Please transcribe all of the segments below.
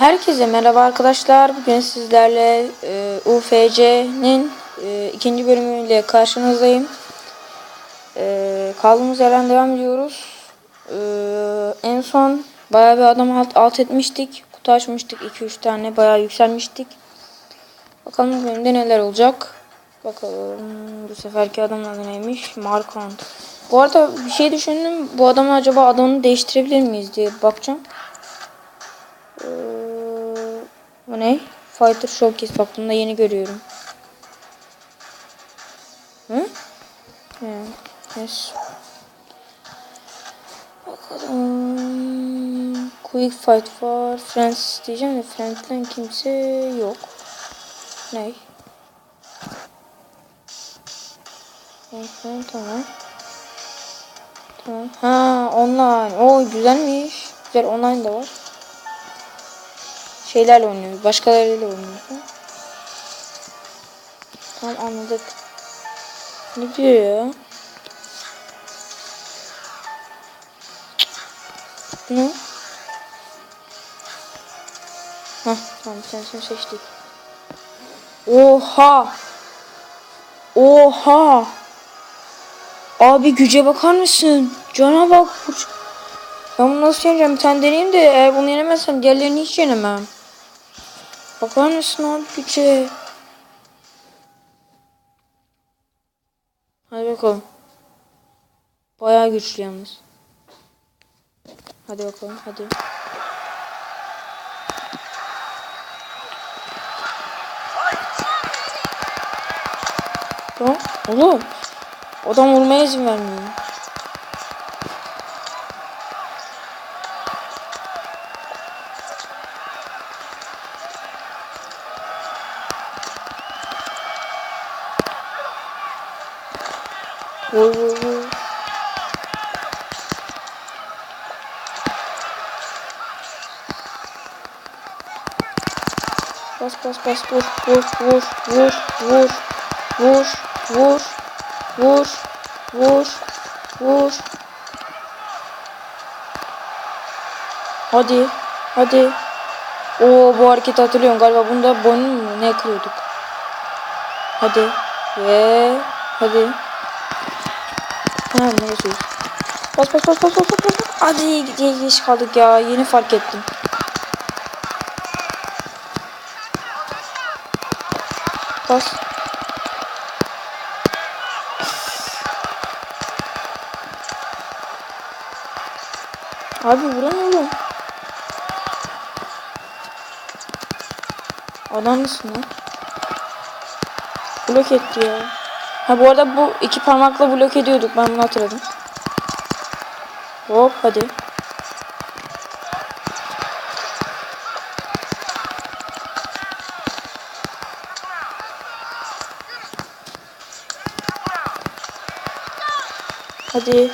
Herkese merhaba arkadaşlar. Bugün sizlerle e, UFC'nin e, ikinci bölümüyle karşınızdayım. E, kaldığımız yerden devam ediyoruz. E, en son bayağı bir adam alt, alt etmiştik. Kutu açmıştık 2-3 tane. Bayağı yükselmiştik. Bakalım bölümde neler olacak. Bakalım bu seferki adamın adı neymiş? Markant. Bu arada bir şey düşündüm. Bu adamı acaba adını değiştirebilir miyiz diye bakacağım. Bu ne? Fighter Showcase bak yeni görüyorum. Hı? Yes. Bakalım. Quick Fight var. Friends diyeceğim de Friends'ten kimse yok. Ne? Tamam tamam. Tamam. Ha online. O güzelmiş. Güzel online da var şeylerle oynuyoruz. Başkalarıyla oynuyoruz. Tamam anladık. Ne diyor ya? Ne? Hah tamam bir tanesini seçtik. Oha! Oha! Abi güce bakar mısın? Cana bak. Ben bunu nasıl yeneceğim? Bir tane deneyeyim de eğer bunu yenemezsem diğerlerini hiç yenemem. Bakar mısın abi güce? Hadi bakalım. Bayağı güçlü yalnız. Hadi bakalım hadi. Tamam. Oğlum. Adam vurmaya izin vermiyor. Vur vur vur. Bas bas bas vur vur vur vur vur vur vur vur vur vur. Hadi hadi. Oo bu hareketi hatırlıyorum. Galiba bunda boynun mu ne kırıyorduk? Hadi. Ve hadi Ha neyse. Bas bas bas bas bas bas bas. Hadi geç kaldık ya. Yeni fark ettim. Bas. Abi vuramıyorum. Adam mısın lan? Blok etti ya. Ha bu arada bu iki parmakla blok ediyorduk. Ben bunu hatırladım. Hop hadi. Hadi.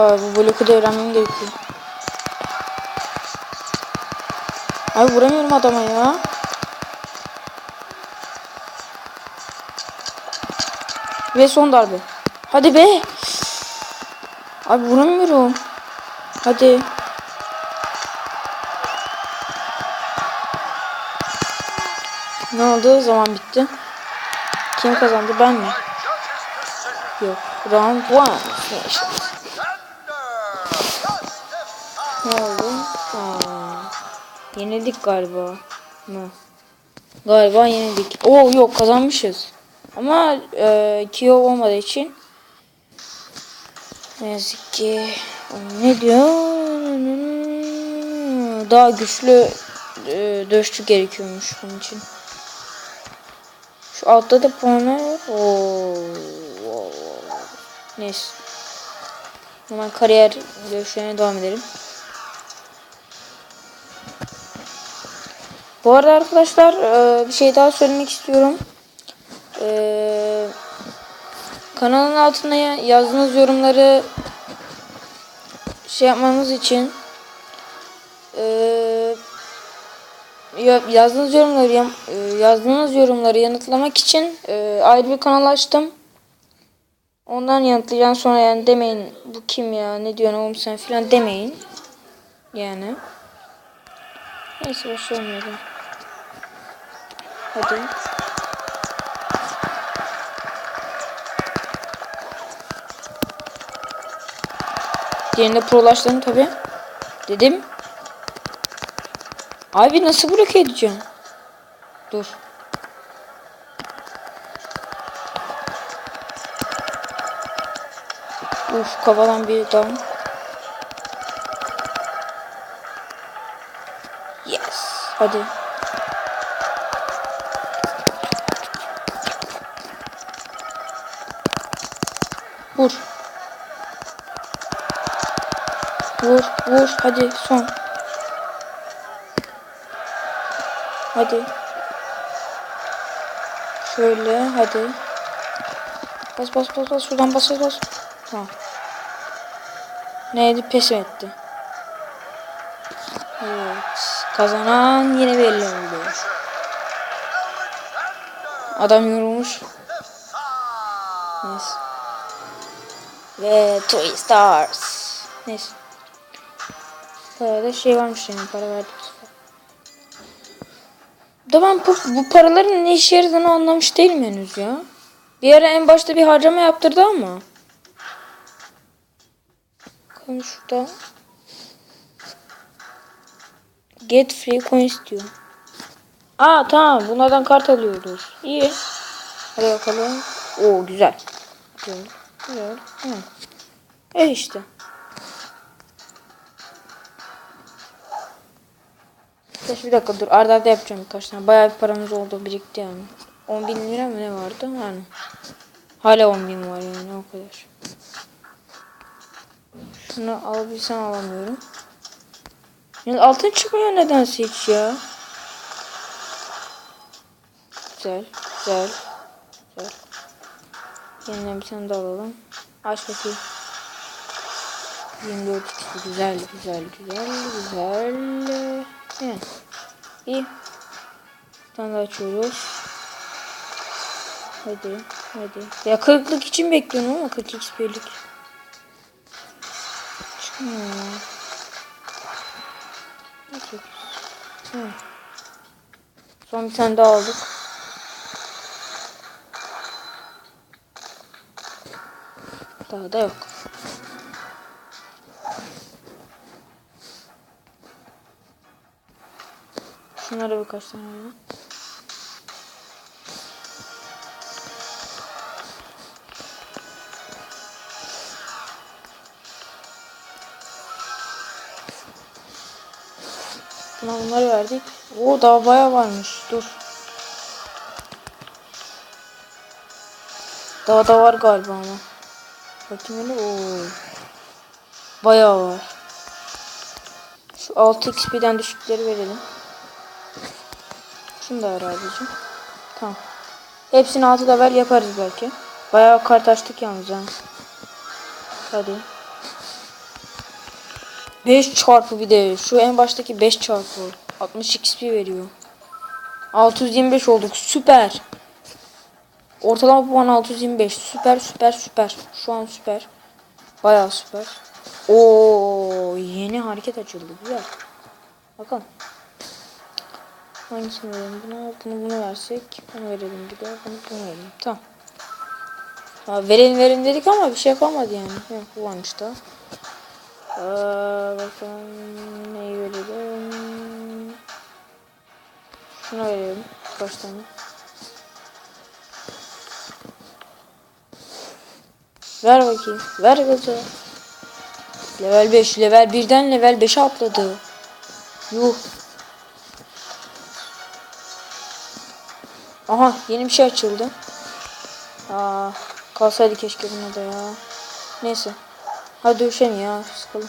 Aa, bu bloku da öğrenmem gerekiyor. Abi vuramıyorum adama ya. Ve son darbe. Hadi be. Abi vuramıyorum. Hadi. Ne oldu? Zaman bitti. Kim kazandı? Ben mi? Yok. Round 1. Ne oldu? Aa, yenildik galiba. Mı? Galiba yenildik. Oo yok kazanmışız. Ama e, Kyo olmadığı için ne yazık ki ne diyor? Daha güçlü e, dövüşçü gerekiyormuş bunun için. Şu altta da puanlar var. Oo. Neyse. Hemen kariyer dövüşlerine devam edelim. Bu arada arkadaşlar e, bir şey daha söylemek istiyorum. E, kanalın altına ya- yazdığınız yorumları şey yapmanız için ya- yazdığınız yorumları yazdığınız yorumları yanıtlamak için ayrı bir kanal açtım. Ondan yanıtlayacağım sonra yani demeyin bu kim ya ne diyorsun oğlum sen filan demeyin. Yani. Neyse hadi. Hadi. Diğerinde prolaştım tabi. Dedim. Abi nasıl bloke edeceğim? Dur. Uf kafadan bir down. Yes. Hadi. Vur. Vur, vur. Hadi son. Hadi. Şöyle hadi. Bas bas bas bas şuradan bas bas. Tamam. Neydi pes etti. Evet. Kazanan yine belli oldu. Adam yorulmuş. Neyse. Ve Toy Stars. Neyse. Para da şey varmış yani para verdik. Da bu, bu paraların ne işe yaradığını anlamış değilim henüz ya. Bir ara en başta bir harcama yaptırdı ama. Bakın şurada. Get free coins diyor. Aa tamam bunlardan kart alıyoruz. İyi. Hadi bakalım. Oo güzel. Güzel. Hı. E işte. Arkadaş bir dakika dur arda arda yapacağım birkaç tane. Bayağı bir paramız oldu birikti yani. 10 bin lira mı ne vardı yani. Hala 10 bin var yani o kadar. Şunu alabilsem alamıyorum. Yani altın çıkmıyor nedense hiç ya. Güzel, güzel. Yeniden bir tane daha alalım. Aç bakayım. 24 çıktı. Güzel, güzel, güzel, güzel. Evet. İyi. Bir tane daha açıyoruz. Hadi, hadi. Ya kırıklık için bekliyorum ama 40 XP'lik. Çıkmıyor ya. Çok Hı. Son bir tane daha aldık. Daha da yok. Şunlara birkaç tane alalım. Buna bunları verdik. Oo daha baya varmış. Dur. Daha da var galiba ama. Bakayım öyle. Oo. Bayağı var. Şu 6 XP'den düşükleri verelim. Şunu da ver abicim. Tamam. Hepsini 6 level yaparız belki. Bayağı kart açtık yalnız ha. Hadi. 5 çarpı bir de. Şu en baştaki 5 çarpı. 60 XP veriyor. 625 olduk. Süper. Ortalama puan 625. Süper süper süper. Şu an süper. Bayağı süper. Oo yeni hareket açıldı. Güzel. Bakalım. Hangisini verelim? Buna, bunu buna versek. Bunu verelim bir de. Bunu bunu verelim. Tamam. Ha, verelim verelim dedik ama bir şey yapamadı yani. Yok bu varmış da. Ee, bakalım neyi verelim. Şuna verelim. Kaç tane. Ver bakayım. Ver gazı. Level 5. Level 1'den level 5'e atladı. Yuh. Aha yeni bir şey açıldı. Aa, kalsaydı keşke buna da ya. Neyse. Hadi dövüşelim ya. Sıkalım.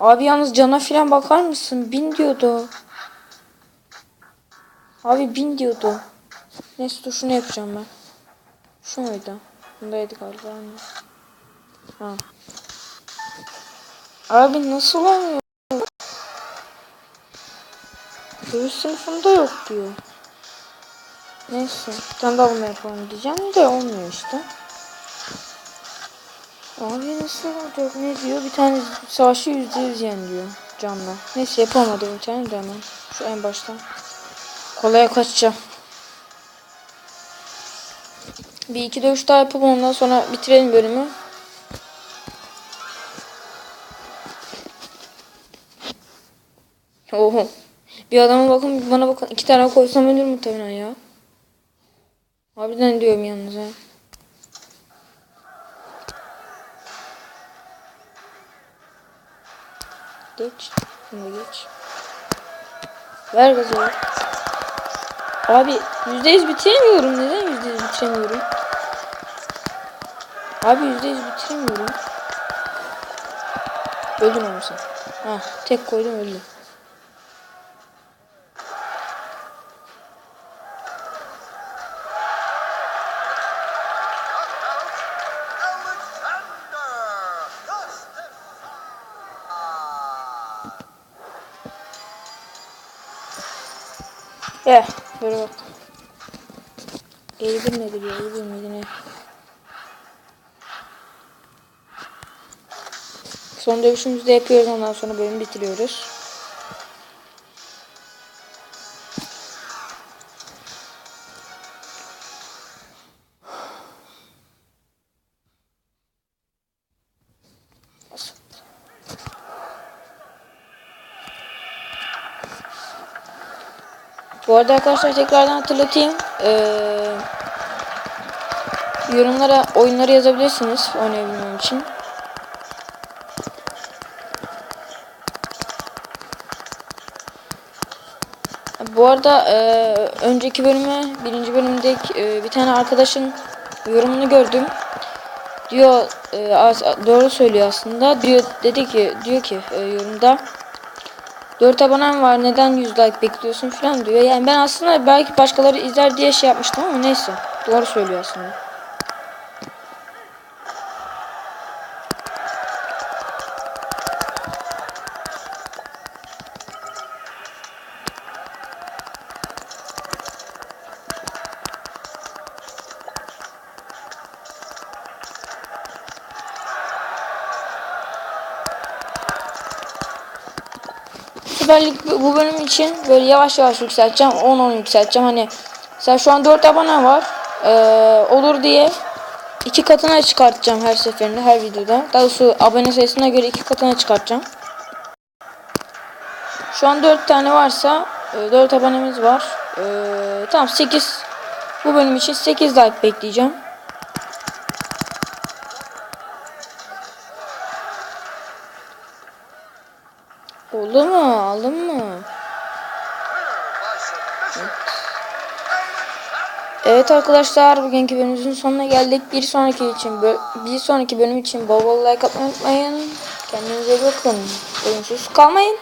Abi yalnız cana filan bakar mısın? Bin diyordu. Abi bin diyordu. Neyse dur şunu yapacağım ben. Şu muydu? Bundaydı galiba. anne. Ha. Abi nasıl olmuyor? Dövüş sınıfında yok diyor. Neyse. Bir tane daha yapalım diyeceğim de olmuyor işte. Abi nasıl olacak ne diyor? Bir tane savaşı yüzde yüz yen diyor canla. Neyse yapamadım bir tane de hemen. Şu en baştan. Kolaya kaçacağım. Bir iki dövüş daha yapıp ondan sonra bitirelim bölümü. Oho. Bir adama bakın bana bakın. iki tane koysam ölür muhtemelen ya. Harbiden diyorum yalnız ha. Geç. Şimdi geç. Ver gazı. Abi yüzde yüz bitiremiyorum. Neden yüzde yüz bitiremiyorum? Abi yüzde yüz bitiremiyorum. Öldün onu sen. Ha, tek koydum öldü. Eh, böyle bak. 51 nedir ya? 51 miydi ne? Son dövüşümüzü de yapıyoruz ondan sonra bölümü bitiriyoruz. Bu arada arkadaşlar tekrardan hatırlatayım. Ee, yorumlara oyunları yazabilirsiniz oynayabilmem için. Bu arada e, önceki bölümü, birinci bölümde e, bir tane arkadaşın yorumunu gördüm. Diyor, e, as- doğru söylüyor aslında. Diyor, dedi ki, diyor ki e, yorumda 4 abonem var neden 100 like bekliyorsun falan diyor. Yani ben aslında belki başkaları izler diye şey yapmıştım ama neyse. Doğru söylüyor aslında. Süper Lig bu bölüm için böyle yavaş yavaş yükselteceğim. 10-10 yükselteceğim. Hani mesela şu an 4 abone var. Ee, olur diye iki katına çıkartacağım her seferinde her videoda. Daha doğrusu abone sayısına göre iki katına çıkartacağım. Şu an 4 tane varsa 4 abonemiz var. Ee, tamam 8 bu bölüm için 8 like bekleyeceğim. Aldın mı? Evet arkadaşlar bugünkü bölümümüzün sonuna geldik. Bir sonraki için bir sonraki bölüm için bol bol like atmayı unutmayın. Kendinize bakın. Ölümsüz kalmayın.